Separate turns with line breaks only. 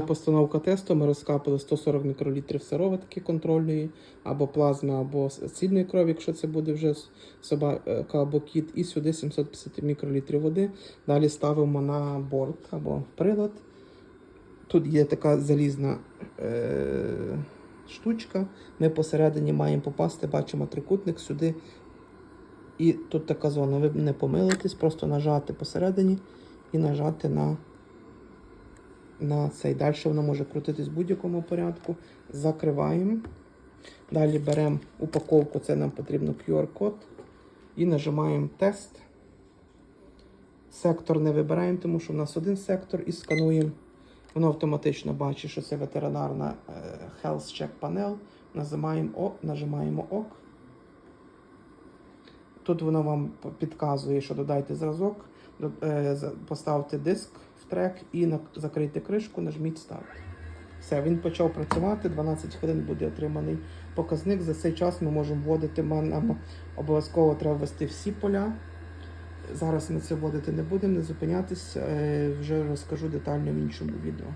Постановка тесту ми розкапали 140 мікролітрів сироватки контрольної, або плазми, або сильної крові, якщо це буде вже собака або кіт, і сюди 750 мікролітрів води. Далі ставимо на борт або прилад. Тут є така залізна е- штучка. Ми посередині маємо попасти, бачимо трикутник сюди. І тут така зона. Ви не помилитесь, просто нажати посередині і нажати на на цей. Далі воно може крутитись в будь-якому порядку. Закриваємо. Далі беремо упаковку, це нам потрібно QR-код. І нажимаємо тест. Сектор не вибираємо, тому що в нас один сектор і скануємо. Воно автоматично бачить, що це ветеринарна е, Health Check Panel. Нажимаємо ОК, нажимаємо ОК. Тут воно вам підказує, що додайте зразок, е, поставте диск в трек і закрийте кришку, нажміть старт. Все, він почав працювати, 12 хвилин буде отриманий показник. За цей час ми можемо вводити, нам обов'язково треба ввести всі поля. Зараз ми це вводити не будемо, не зупинятись, е, вже розкажу детально в іншому відео.